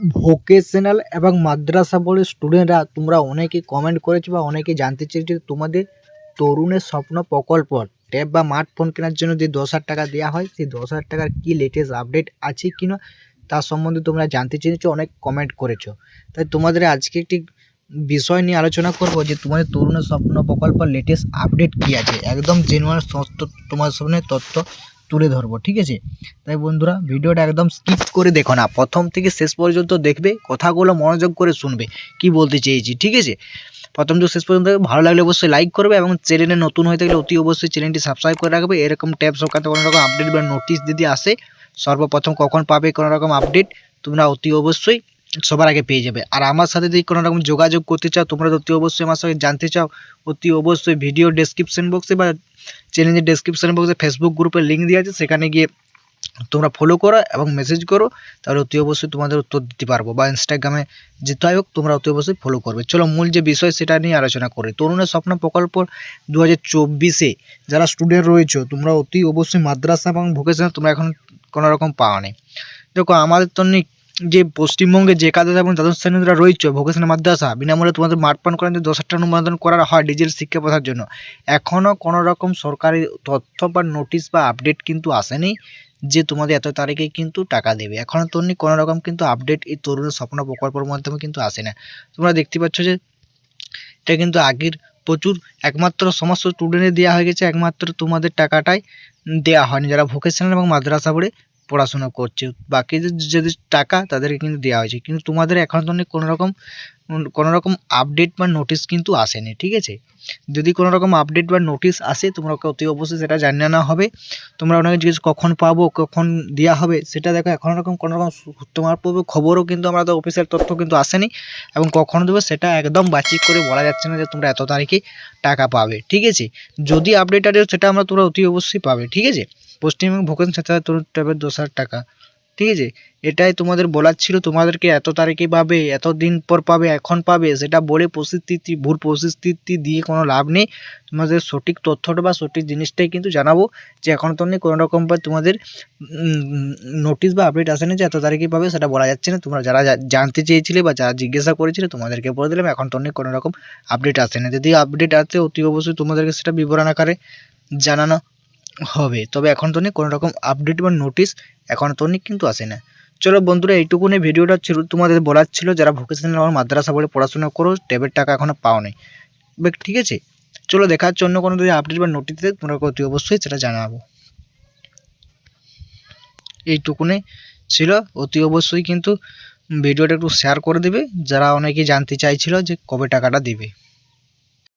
Vocational এবং মাদ্রাসা বোর্ডের স্টুডেন্টরা তোমরা অনেকেই কমেন্ট করেছ বা অনেকে জানতে চেয়েছো তোমাদের তরুণের স্বপ্ন প্রকল্প ট্যাব বা স্মার্টফোন কেনার জন্য যে দশ হাজার টাকা দেওয়া হয়, সেই দশ হাজার টাকার কী লেটেস্ট আপডেট আছে কি না তার সম্বন্ধে তোমরা জানতে চেয়েছো, অনেক কমেন্ট করেছ। তাই তোমাদের আজকে একটি বিষয় নিয়ে আলোচনা করব যে তোমাদের তরুণের স্বপ্ন প্রকল্প লেটেস্ট আপডেট কী আছে? একদম জেনুয়ান তোমার সামনে তথ্য তুলে ধরবো, ঠিক আছে? তাই বন্ধুরা, ভিডিওটা একদম স্কিপ করে দেখো না। প্রথম থেকে শেষ পর্যন্ত দেখবে, কথাগুলো মনোযোগ করে শুনবে, কি বলতে চেয়েছি, ঠিক আছে? প্রথম থেকে শেষ পর্যন্ত ভালো লাগলে অবশ্যই লাইক করবে এবং চ্যানেলে নতুন হয়ে থাকলে অতি অবশ্যই চ্যানেলটি সাবস্ক্রাইব করে রাখবে। এরকম ট্যাব সরকার কোনো রকম আপডেট বা নোটিশ যদি আসে, সর্বপ্রথম কখন পাবে কোনো রকম আপডেট তোমরা অতি অবশ্যই সবার আগে পেয়ে যাবে। আর আমার সাথে যদি কোনো রকম যোগাযোগ করতে চাও, তোমরা অতি অবশ্যই আমার সঙ্গে জানতে চাও। অতি অবশ্যই ভিডিও ডেসক্রিপশন বক্সে বা চ্যানেলের ডেসক্রিপশন বক্সে ফেসবুক গ্রুপের লিঙ্ক দেওয়া আছে। সেখানে গিয়ে তোমরা ফলো করো এবং মেসেজ করো, তাহলে অতি অবশ্যই তোমাদের উত্তর দিতে পারব। বা ইনস্টাগ্রামে যেটাই হোক, তোমরা অতি অবশ্যই ফলো করবে। চলো মূল যে বিষয়, সেটা নিয়ে আলোচনা করি। তরুণের স্বপ্ন প্রকল্প দু হাজার যারা স্টুডেন্ট রয়েছে, তোমরা অতি অবশ্যই মাদ্রাসা এবং ভোকেশনাল তোমরা এখন কোনো রকম পাওয়া নেই দেখো, আমাদের তো যে পশ্চিমবঙ্গে যে কাদের এবং দ্বাদশ শ্রেণীরা রয়েছে ভোকেশনাল মাদ্রাসা, বিনামূল্যে তোমাদের মাঠপান করেন যে দশ হাজার অনুমোদন করা হয় ডিজিটাল শিক্ষা প্রথার জন্য। এখনও কোনো রকম সরকারি তথ্য বা নোটিশ বা আপডেট কিন্তু আসেনি যে তোমাদের এত তারিখে কিন্তু টাকা দেবে। এখনও তন্নি কোনো রকম কিন্তু আপডেট এই তরুণের স্বপ্ন প্রকল্পের মাধ্যমে কিন্তু আসে না। তোমরা দেখতে পাচ্ছ যে এটা কিন্তু আগের প্রচুর একমাত্র সমস্ত স্টুডেন্টের দেওয়া হয়ে গেছে, একমাত্র তোমাদের টাকাটাই দেওয়া হয়নি। যারা ভোকেশনাল এবং মাদ্রাসা বোর্ডে পড়াশোনা করছে, বাকি যদি টাকা তাদেরকে কিন্তু দেওয়া হয়েছে। কিন্তু তোমাদের এখন তো কোনো রকম কোনো রকম আপডেট বা নোটিশ কিন্তু আসেনি, ঠিক আছে? যদি কোনো রকম আপডেট বা নোটিশ আসে, তোমরা অতি অবশ্যই সেটা জানিয়ে নেওয়া হবে। তোমরা অনেকে জিজ্ঞেস কখন পাবো, কখন দেওয়া হবে? সেটা দেখো, এখন রকম কোনো রকম তোমার পূর্বে খবরও কিন্তু আমরা তো অফিসিয়াল তথ্য কিন্তু আসেনি। এবং কখন দেবে সেটা একদম বাচিক করে বলা যাচ্ছে না যে তোমরা এত তারিখে টাকা পাবে, ঠিক আছে? যদি আপডেট আসে সেটা আমরা তোমরা অতি অবশ্যই পাবে, ঠিক আছে? পশ্চিমবঙ্গ ভোকেন সাথে তরুণ ট্যাবের দশ টাকা। ঠিক আছে? এটাই তোমাদের বলার ছিল। তোমাদেরকে এত তারিখে পাবে, এত দিন পর পাবে, এখন পাবে, সেটা বলে পরিস্থিতি ভুল পরিস্থিতি দিয়ে কোনো লাভ নেই। তোমাদের সঠিক তথ্যটা বা সঠিক জিনিসটাই কিন্তু জানাব যে এখন তো নেই কোনো রকম বা তোমাদের নোটিশ বা আপডেট আসেনি যে এত তারিখে পাবে, সেটা বলা যাচ্ছে না। তোমরা যারা জানতে চেয়েছিলে বা যারা জিজ্ঞাসা করেছিলে, তোমাদেরকে বলে দিলাম, এখন তো নেই কোনো রকম আপডেট আসে না যদি আপডেট আসে, অতি অবশ্যই তোমাদেরকে সেটা বিবরণ আকারে জানানো হবে। তবে এখন তো কোনো রকম আপডেট বা নোটিশ এখন তো কিন্তু আসে না। চলো বন্ধুরা, এইটুকুনি ভিডিওটা ছিল, তোমাদের বলার ছিল যারা ভোকেশনাল আমার মাদ্রাসা বলে পড়াশোনা করো ট্যাবের টাকা এখনও পাও নাই ঠিক আছে? চলো দেখার জন্য কোনো যদি আপডেট বা নোটিশ দেয় তোমরা অতি অবশ্যই সেটা জানাব। এইটুকুনি ছিল, অতি অবশ্যই কিন্তু ভিডিওটা একটু শেয়ার করে দেবে। যারা অনেকেই জানতে চাইছিল যে কবে টাকাটা দেবে।